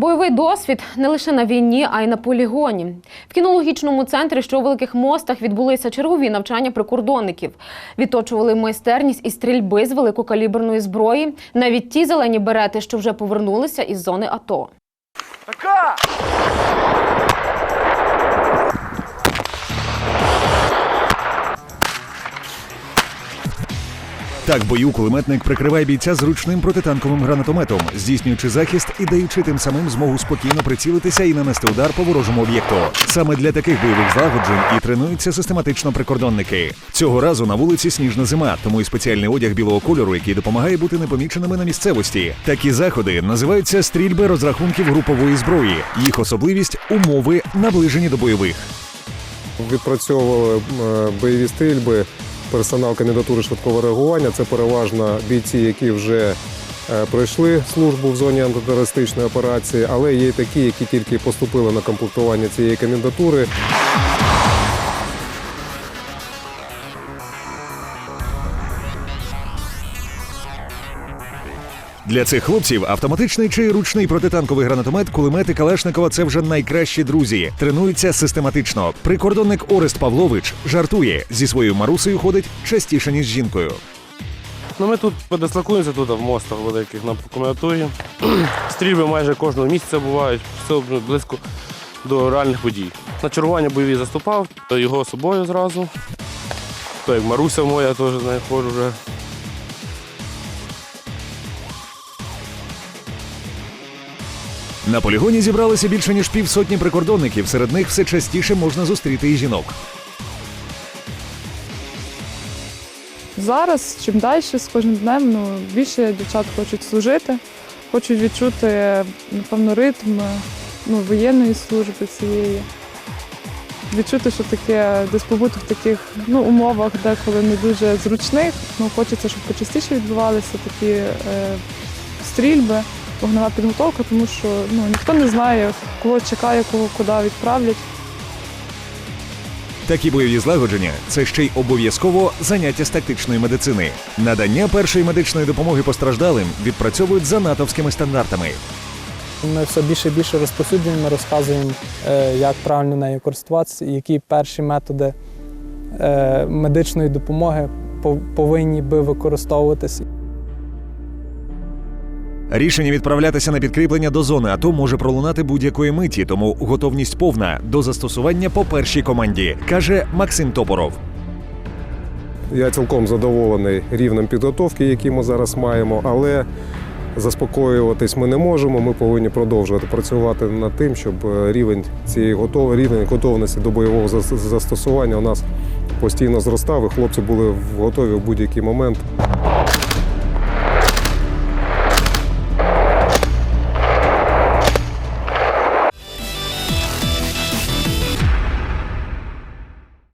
Бойовий досвід не лише на війні, а й на полігоні. В кінологічному центрі, що у великих мостах, відбулися чергові навчання прикордонників. Відточували майстерність і стрільби з великокаліберної зброї, навіть ті зелені берети, що вже повернулися із зони АТО. Така! Так, в бою кулеметник прикриває бійця зручним протитанковим гранатометом, здійснюючи захист і даючи тим самим змогу спокійно прицілитися і нанести удар по ворожому об'єкту. Саме для таких бойових злагоджень і тренуються систематично прикордонники. Цього разу на вулиці сніжна зима, тому і спеціальний одяг білого кольору, який допомагає бути непоміченими на місцевості. Такі заходи називаються стрільби розрахунків групової зброї. Їх особливість умови наближені до бойових. Відпрацьовували е, бойові стрільби, персонал кандидатури швидкого реагування. Це переважно бійці, які вже е, пройшли службу в зоні антитерористичної операції, але є такі, які тільки поступили на комплектування цієї кандидатури. Для цих хлопців автоматичний чи ручний протитанковий гранатомет, кулемети Калашникова це вже найкращі друзі. Тренуються систематично. Прикордонник Орест Павлович жартує зі своєю Марусею ходить частіше ніж з жінкою. Ну ми тут подислокуємося тут в мостах великих на комендатурі. Стрільби майже кожного місяця бувають, все близько до реальних подій. На чергування бойові заступав, то його собою зразу. То як Маруся моя теж з ходжу вже. На полігоні зібралися більше ніж півсотні прикордонників. Серед них все частіше можна зустріти і жінок. Зараз, чим далі, з кожним днем, ну, більше дівчат хочуть служити, хочуть відчути, напевно, ритм ну, воєнної служби цієї. Відчути, що таке десь побути в таких ну, умовах, деколи не дуже зручних. Ну, хочеться, щоб почастіше відбувалися такі е, стрільби, вогнева підготовка, тому що ну, ніхто не знає, кого чекає, кого куди відправлять. Такі бойові злагодження це ще й обов'язково заняття з тактичної медицини. Надання першої медичної допомоги постраждалим відпрацьовують за натовськими стандартами. Ми все більше і більше розповсюджуємо, ми розказуємо, е, як правильно нею користуватися, і які перші методи е, медичної допомоги повинні би використовуватися. Рішення відправлятися на підкріплення до зони АТО може пролунати будь-якої миті, тому готовність повна до застосування по першій команді, каже Максим Топоров. Я цілком задоволений рівнем підготовки, який ми зараз маємо, але заспокоюватись ми не можемо. Ми повинні продовжувати працювати над тим, щоб е, рівень цієї готов... рівень готовності до бойового застосування у нас постійно зростав, і хлопці були готові в будь-який момент.